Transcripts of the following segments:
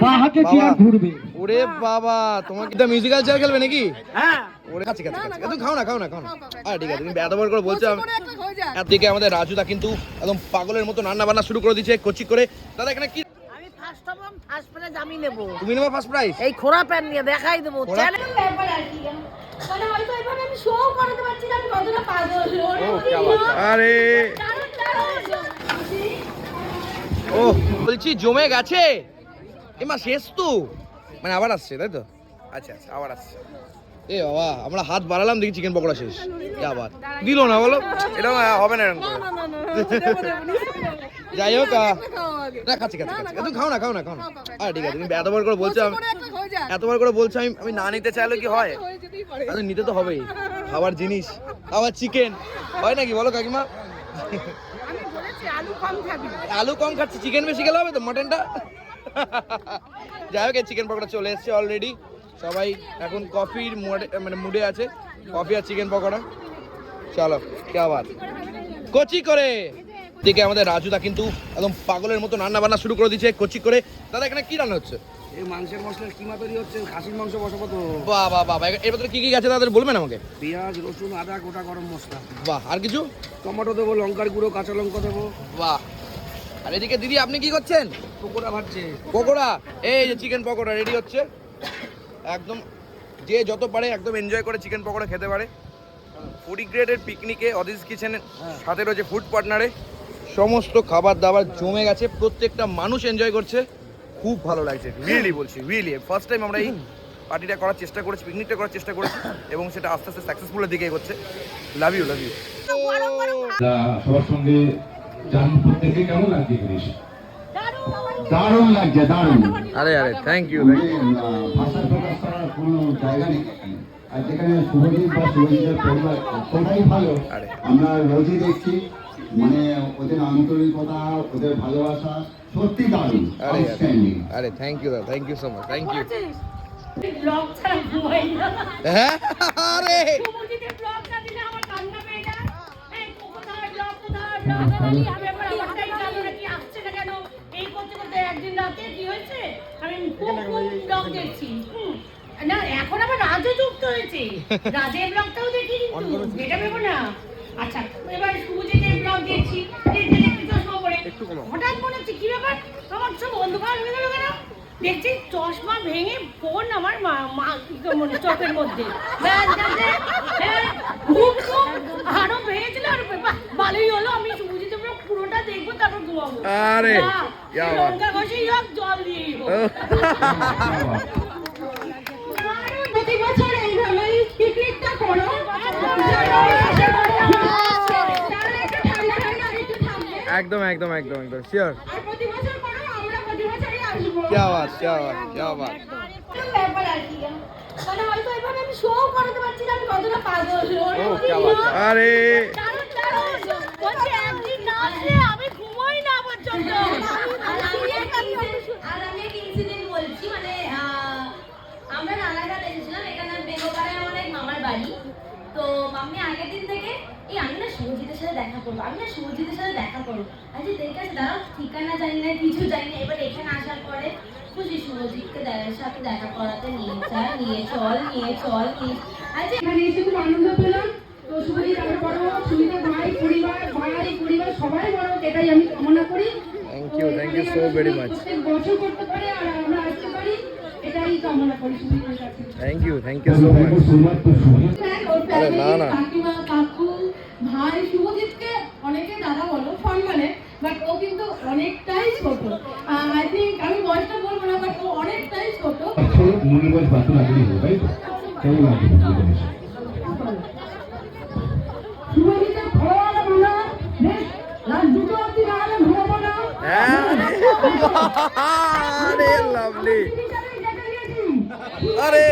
বা খেলবে নাকি? হ্যাঁ। আচ্ছা, কাছে খাও না খাও না খাও ঠিক আছে তুমি আমাদের রাজুদা কিন্তু একদম পাগলের মতো রান্না বান্না শুরু করে দিচ্ছে কচি করে। দাদা এখানে কি আমি ফার্স্ট তুমি নেবে ফার্স্ট প্রাইজ এই খোরা প্যান নিয়ে দেখাই দেবো। আরে। বলছি জমে গেছে? এমা শেষ তো মানে আবার আসছে তাই তো আচ্ছা আচ্ছা আবার আসছে এ বাবা আমরা হাত বাড়ালাম দেখি চিকেন পকোড়া শেষ আবার দিল না বলো এটা হবে না এরকম। যাই হোক। না কাছে কাছে না, তুমি খাও না খাও না খাও না। আরে ঠিক আছে তুমি এত বড় করে বলছো আমি এতবার করে বলছো আমি আমি না নিতে চাইলে কি হয় হয়ে আরে নিতে তো হবেই খাবার জিনিস আবার চিকেন হয় নাকি বলো কাকিমা আমি আলু কম আলু কম খাচ্ছি চিকেন বেশি খেলে হবে তো মাটনটা যাই হোক চিকেন পকোড়া চলে এসছে অলরেডি সবাই এখন কফির মানে মুডে আছে। কফি আর চিকেন পকোড়া। চলো কে আবার কচি করে! দিকে আমাদের রাজুদা কিন্তু একদম পাগলের মতো রান্না বান্না শুরু করে দিয়েছে কচি করে। দাদা এখানে কি রান্না হচ্ছে? এই মাংসের মশলার কিমা তৈরি হচ্ছে খাসির মাংস বসাবো তো। বাহ বাহ বাহ। এর ভেতরে কি কি গেছে তাদের বলবেন আমাকে? পেঁয়াজ রসুন আদা গোটা গরম মশলা। বাহ আর কিছু? টমেটো দেবো লঙ্কার গুঁড়ো কাঁচা লঙ্কা দেবো। বাহ আর এদিকে দিদি আপনি কি করছেন? পকোড়া ভাজছে। পকোড়া? এই যে চিকেন পকোড়া রেডি হচ্ছে। একদম যে যত পারে একদম এনজয় করে চিকেন পকোড়া খেতে পারে। ফুডি গ্রেডের পিকনিকে অদিস কিচেনের সাথে রয়েছে ফুড পার্টনারে সমস্ত খাবার দাবার জমে গেছে প্রত্যেকটা মানুষ এনজয় করছে। খুব ভালো লাগছে রিয়েলি বলছি রিয়েলি ফার্স্ট টাইম আমরা এই পার্টিটা করার চেষ্টা করেছি পিকনিকটা করার চেষ্টা করেছি এবং সেটা আস্তে আস্তে সাকসেসফুলের দিকে এগোচ্ছে। লাভ ইউ লাভ ইউ সবার সঙ্গে চান প্রত্যেকে কেমন লাগছে জিনিস দারুণ লাগছে দারুণ। আরে আরে থ্যাংক ইউ মানে, আহ, প্রকাশ করার কোনো জায়গা নেই। আর যেখানে শুভজিৎ বা শুভজিতের পরিবার কোথায় ভালো। আমরা রোজই দেখছি মানে ওদের আন্তরিকতা ওদের ভালোবাসা সত্যি দারুণ আউটস্ট্যান্ডিং আরে থ্যাংক ইউ দাদা thank you so much thank you blog ছাড়া ঘুমাই না। হ্যাঁ? আরে! করতে একদিন রাতে কি হয়েছে? আমি খুব খুব ব্লগ দেখছি। না এখন আবার রাজও যুক্ত হয়েছে। রাজের ব্লগটাও দেখি কিন্তু এটা ভেবো না। আচ্ছা এবার সুমজিতের ব্লগ দেখছি। চশমা হঠাৎ মনে হচ্ছে কি ব্যাপার? আমার সব অন্ধকার হয়ে গেল কেন? দেখছি চশমা ভেঙে ফোন আমার মা মানে চোখের মধ্যে। আরও ভেঙেছিল আর ভালোই হলো আমি সুজিতে পুরো পুরোটা দেখবো তারপর ঘুমাবো আরে, না, ইয়া এই বাত। লঙ্কা ঘষেই হোক জল দিয়েই হোক প্রতি বছর এইভাবেই পিকনিকটা করো তাহলে একটু ঠান্ডা ঠান্ডা একটু থাকবে একদম একদম একদম একদম শিওর আর প্রতি বছর করো আমরা প্রতি বছরই আসবো क्या बात क्या बात क्या बात ব্যাপার আর আমরা এসেছিলাম এখানে বেগোপাড়ায় আমার মামার বাড়ি। তো মাম্মি আগের দিন থেকে এই আমি না শুভজিতের সাথে দেখা করব আমি না শুভজিতের সাথে দেখা করব। আচ্ছা দেখে আছে দাঁড়াও ঠিকানা জানি না কিছু জানি না। এবার এখানে আসার পরে খুশি শুভজিৎকে দে- সাথে দেখা করাতে নিয়ে যা নিয়ে চল নিয়ে চল নিয়ে আচ্ছা এখানে এসে খুব আনন্দ পেলাম। তো শুভজিৎ আরও বড় সুবিধা ভাই পরিবার সবাই বড় এটাই আমি কামনা করি। Thank you, thank you so very much. প্রত্যেক বছর করতে পারে আর আমরা আসতে পারি এটাই কামনা করি কাছে thank you thank you so much আরে না না। কাকিমা কাকু ভাই শুভজিৎকে অনেকে দাদা বলো সম্মানে বাট ও কিন্তু অনেকটাই ছোট। আই থিঙ্ক আমি বয়সটা বলব না বাট ও অনেকটাই ছোট। ছোট মনে বয়স লাগলেই হবে তাই তো? কেমন লাগছে? আরে লাভলি। আরে।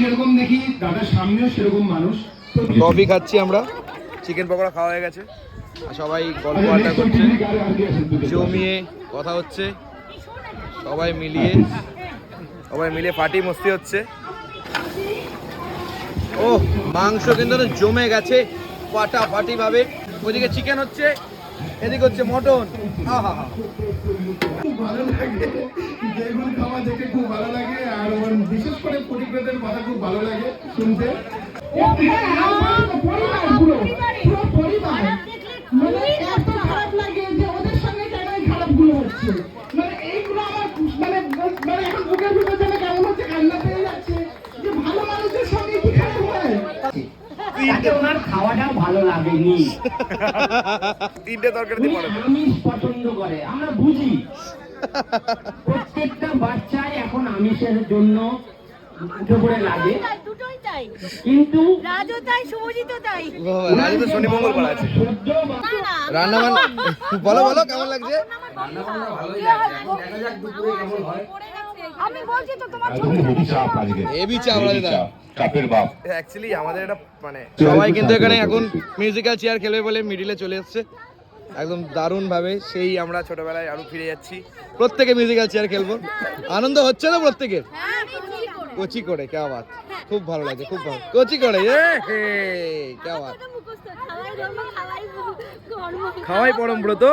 যেরকম দেখি দাদার সামনেও সেরকম মানুষ। কফি খাচ্ছি আমরা। চিকেন পকোড়া খাওয়া হয়ে গেছে। আর সবাই গল্প আচ্ছা, আড্ডা করছে। জমিয়ে কথা হচ্ছে। সবাই মিলিয়ে সবাই মিলে পার্টি মস্তি হচ্ছে। ও মাংস কিন্তু জমে গেছে। ফাটা ফাটি ভাবে ওইদিকে চিকেন হচ্ছে। এদিকে হচ্ছে মটন। আহা হা খুব ভালো লাগে। যেগুলো খাওয়া দেখে খুব ভালো লাগে। আর বিশেষ করে পরিবারের কথা খুব ভালো লাগে শুনতে। মানে এত খারাপ লাগে যে ওদের সঙ্গে কেন এই খারাপগুলো হচ্ছে? মানে এইগুলো আমার মানে মানে এখন বুকের ভিতর যেন কেমন হচ্ছে কান্না পেয়ে যাচ্ছে। যে ভালো মানুষের সঙ্গে কি খারাপ হয়? তাতে ওনার খাওয়াটাও ভালো লাগেনি। তিনটে দিয়ে পড়ে আমিষ পছন্দ করে আমরা বুঝি। প্রত্যেকটা বাচ্চাই এখন আমিষের জন্য উঠে পড়ে লাগে। তাই, দুটোই তাই। কিন্তু রাজু তাই শুভজিৎ তাই। রাজু তো শনি মঙ্গল পাড়া আছে। রান্না বান্না বলো বলো কেমন লাগছে? বাপ। অ্যাকচুয়ালি আমাদের এটা মানে সবাই কিন্তু এখানে এখন মিউজিক্যাল চেয়ার খেলবে বলে মিডিলে চলে এসছে। একদম দারুণ ভাবে সেই আমরা ছোটবেলায় আরও ফিরে যাচ্ছি। প্রত্যেকে মিউজিক্যাল চেয়ার খেলব। আনন্দ হচ্ছে না প্রত্যেকের? কোচি করে। কে বাত? খুব ভালো লাগছে খুব ভালো। কচি করে এ হে কে বাত? খাওয়াই পরম ব্রত?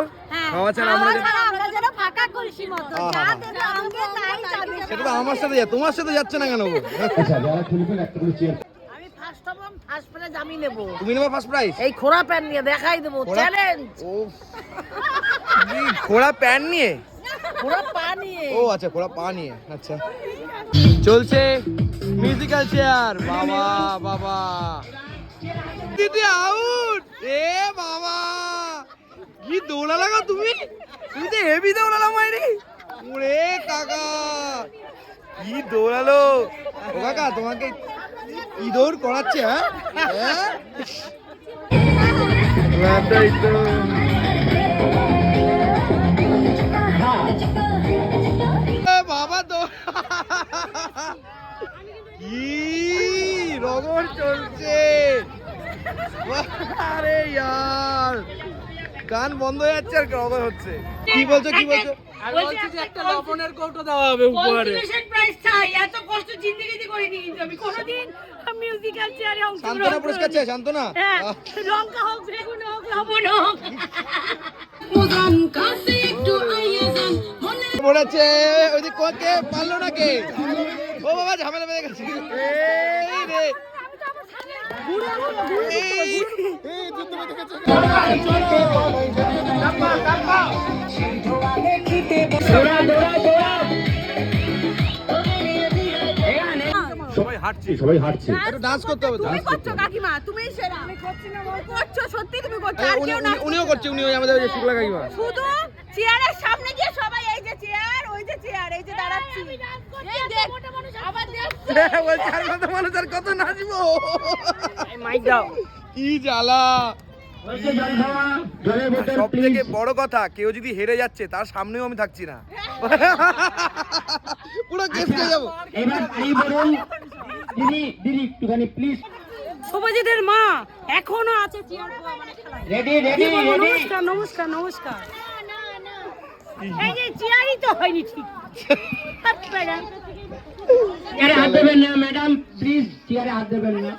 খাওয়া ছাড়া আমরা যে- আমরা যেন ফাঁকা কলসি মতো। আহা। যা দেবে আমাকে তাই যাবে সেটা তো আমার সাথে যা তোমার সাথে যাচ্ছে না কেন গো? আচ্ছা যারা খেলবেন একটা করে চেয়ার আমি ফার্স্ট প্রাইজ আমি নেব। তুমি নেবা ফার্স্ট প্রাইজ এই খোড়া প্যান নিয়ে দেখাই দেবো চ্যালেঞ্জ ও এই ঘোড়া প্যান নিয়ে? খোড়া পা নিয়ে। ও আচ্ছা ঘোড়া পা নিয়ে আচ্ছা। চলছে মিউজিক্যাল চেয়ার বাবা বাবা। দিদি আউট এ বাবা। কি দৌড়া লাগা তুমি? তুমি তো হেভি দৌড়ালা মাইরি ওরে কাকা। কি দৌড়ালো? ও কাকা তোমাকে কি দৌড় করাচ্ছে হ্যাঁ? হ্যাঁ? তো বাবা তো কি রগর চলছে? আরে ইয়ার। গান বন্ধ হয়ে যাচ্ছে আর রগর হচ্ছে। কি বলছো কি বলছো? আর বলছি যে একটা লবণের কৌটো দেওয়া হবে উপহারে। এত কষ্ট জিন্দেগিতে করিনি কিন্তু আমি কোনোদিন মিউজিক্যাল চেয়ারে সান্ত্বনা অংশগ্রহণ পুরস্কার চাই সান্ত্বনা? হ্যাঁ লঙ্কা হোক বেগুন হোক লবণ হোক। পড়েছে ওই যে কোকে পারল না কে ও বাবা ঝামেলা বেঁধে গেছে। এই রে। হাঁটছে। সবাই হাঁটছে। একটু ডান্স করতে হবে তুমি করছ কাকিমা তুমি সেরা। আমি করছি না করছ সত্যি তুমি করছ আর কেউ না উনিও করছে। উনি ওই আমাদের ওই যে শুক্লা কাকিমা। শুধু চেয়ারের সামনে গিয়ে সবাই এই যে চেয়ার ওই যে চেয়ার এই যে দাঁড়াচ্ছি। এই দেখ আবার দেখছ বলছে আর কত মানুষ আর কত নাচবো? কি জ্বালা। সব থেকে বড় কথা কেউ যদি হেরে যাচ্ছে তার সামনেও আমি থাকছি না। পুরো গেস্টে যাব। এবার বলুন দিদি দিদি একটুখানি প্লিজ শুভজিতের মা এখনও আছে চেয়ার মানে রেডি রেডি রেডি নমস্কার নমস্কার নমস্কার। এই যে চেয়ারই তো হয়নি ঠিক। চেয়ারে হাত দেবেন না ম্যাডাম প্লিজ চেয়ারে হাত দেবেন না।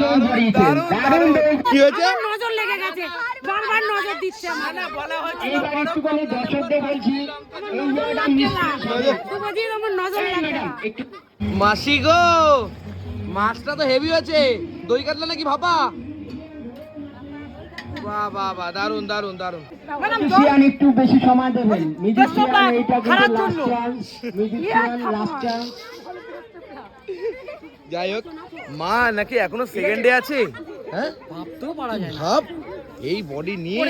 দৌড় করিয়েছেন দারুণ, দারুণ। দারুণ। দৌড় কি হয়েছে? নজর লেগে গেছে। বারবার নজর দিচ্ছে আমার না বলা হচ্ছে এইবার একটুখানি দর্শকদের বলছি এই জায়গাটা মিস আমার নজর লাগে মাসি গো মাছটা তো হেভি হয়েছে। দই কাতলা নাকি ভাপা? বাহ বাহ বাহ দারুণ দারুণ দারুণ মিউজিশিয়ান একটু বেশি সময় দেবেন। মিউজিশিয়ান লাখ, কিন্তু last chance musician last chance যাই হোক মা নাকি এখনও সেকেন্ডে আছে? হ্যাঁ? ভাবতেও পারা যায় ভাব। এই বডি নিয়ে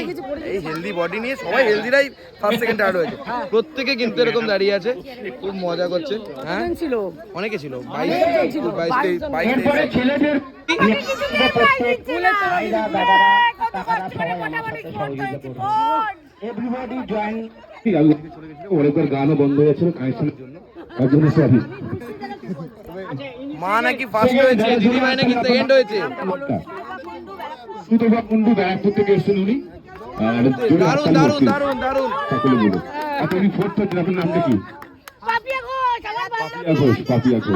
এই হেলদি বডি নিয়ে সবাই হেলদিরাই ফার্স্ট সেকেন্ড থার্ড হয়েছে। প্রত্যেকে কিন্তু এরকম দাঁড়িয়ে আছে খুব মজা করছে। হ্যাঁ? ছিল? অনেকে ছিল। বাইশ বাইশ তেইশ তেইশ। গানও বন্ধ হয়েছিল কানেকশনের জন্য। মা নাকি ফার্স্ট হয়েছে। দিদি ভাই নাকি সেকেন্ড হয়েছে। সুতবা কুন্ডু ব্যারাকপুর থেকে এসেছেন উনি। দারুণ দারুণ দারুণ দারুণ সকলে বলুন। আচ্ছা ফোর্থ হচ্ছেন আপনার নামটা কি? পাপিয়া ঘোষ পাপিয়া ঘোষ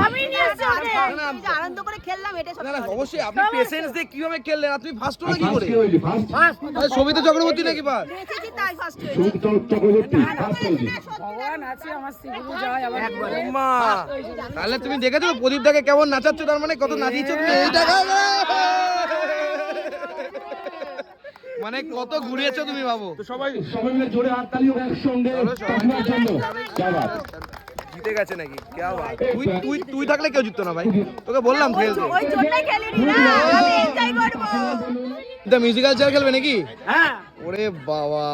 আনন্দ করে খেললাম এটা না না অবশ্যই আপনি পেশেন্স দিয়ে কীভাবে খেললেন? আর ফার্স্ট হলে কি করে? ফার্স্ট সবিতা চক্রবর্তী নাকি পাস দেখেছি তাই ফার্স্ট সুমিত চক্রবর্তী ফার্স্ট হয়েছে। ভগবান আছে আমার শিখব যায় আবার মা তাহলে তুমি দেখেছ প্রদীপ দাকে কেমন নাচাচ্ছ? তার মানে কত নাচিয়েছো তুমি? এই টাকা মানে কত ঘুরিয়েছো তুমি বাবু? সবাই সবাই মিলে জোরে হাততালি একসঙ্গে জন্য। জিতে গেছে নাকি? কে তুই তুই তুই থাকলে কেউ জিততো না ভাই। তোকে বললাম খেলতে। ওই জন্যই খেলিনি না আমি এনজয় করব। দ্য মিউজিক্যাল চেয়ার খেলবে নাকি? হ্যাঁ। ওরে বাবা।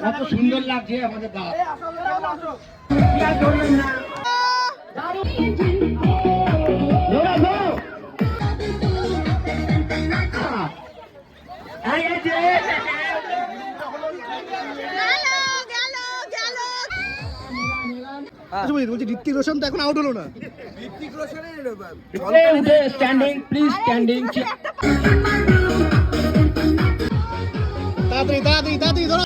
এত সুন্দর লাগছে আমাদের গাছ বলছি ঋত্বিক রোশন তো এখন আউট হলো না উঠে, উঠে, standing, please standing. তাড়াতাড়ি ধরো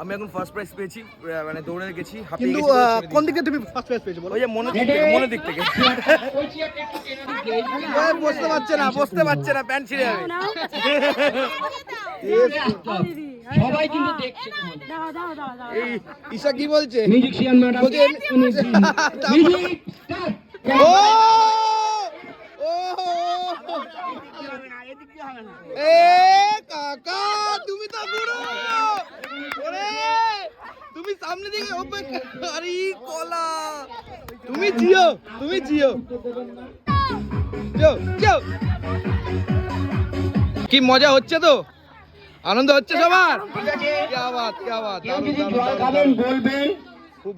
আমি এখন ফার্স্ট প্রাইজ পেয়েছি মানে দৌড়ে গেছি কিন্তু কোন। দিক থেকে তুমি ফার্স্ট প্রাইজ পেয়েছ বলো ওই যে মনের দিক থেকে মনের দিক থেকে বসতে পারছে না বসতে পারছে না প্যান্ট ছিঁড়ে যাবে সবাই কিন্তু দেখছে তোমাদের। দাও দাও দাও দাও এই ঈশা কি বলছে? Musician madam. মিউজিক ও! ও এ কাকা তুমি তো গুরু ওরে তুমি সামনে দিকে অপেক্ষা আরে কলা। তুমি জিও তুমি জিও। জিও জিও। কি মজা হচ্ছে তো? আনন্দ হচ্ছে সবার? কি কি। বলবেন খুব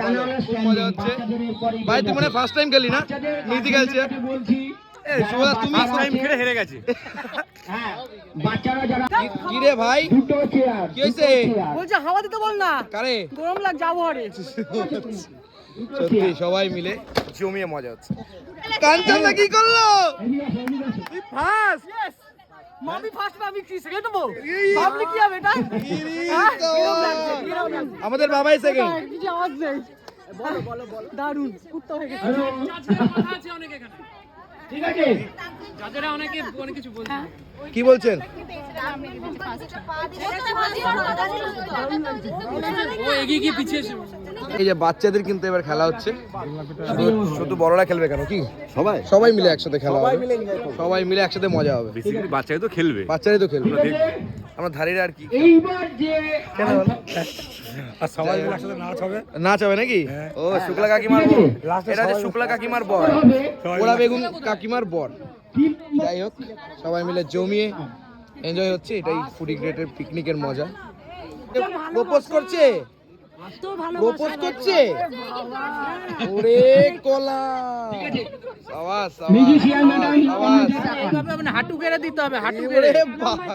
মজা হচ্ছে। ভাই তুই। মনে ফার্স্ট টাইম খেলি না? মিউজিক খেলছে কাছে সুভাষ তুমি বাচ্চারা টাইম খেলে হেরে গেছে। হ্যাঁ বাচ্চারা যারা কি রে ভাই? কি হয়েছে? বলছে হাওয়া দিতে বল না। কারে? গরম লাগ যাব আরে সত্যি সবাই মিলে। জমিয়ে মজা হচ্ছে। কি করল? ফার্স্ট মামি ফার্স্ট আমি কি সেকেন্ড দেবো ভাবলি কি হবে এটা? হ্যাঁ? আমাদের বাবাই সেকেন্ড কিছু আওয়াজ নেই বলো বলো বলো। দারুণ কুত্তা হয়ে গেছে। ঠিক আছে? কি বলছেন? এই যে বাচ্চাদের কিন্তু এবার খেলা হচ্ছে। শুধু- শুধু বড়রা খেলবে কেন কি? সবাই? সবাই মিলে একসাথে খেলা হবে। সবাই মিলে একসাথে মজা হবে। বাচ্চাই তো খেলবে। বাচ্চারাই তো খেলবে। আমরা ধারিরা আর কি। এইবার যে আর সবাই মিলে একসাথে নাচ হবে। নাচ হবে নাকি? ও শুক্লা কাকিমার বর। এটা হচ্ছে শুক্লা কাকিমার বর। হবে পোড়া বেগুন কাকিমার বর। যাই হোক সবাই মিলে জমিয়ে এনজয় হচ্ছে। এটাই ফুডি গ্রেটের পিকনিকের মজা। প্রপোজ করছে? প্রপোজ করছে? ওরে কলা। সাবাস সাবাস হাঁটু কেড়ে দিতে হবে হাঁটু ওরে বাবা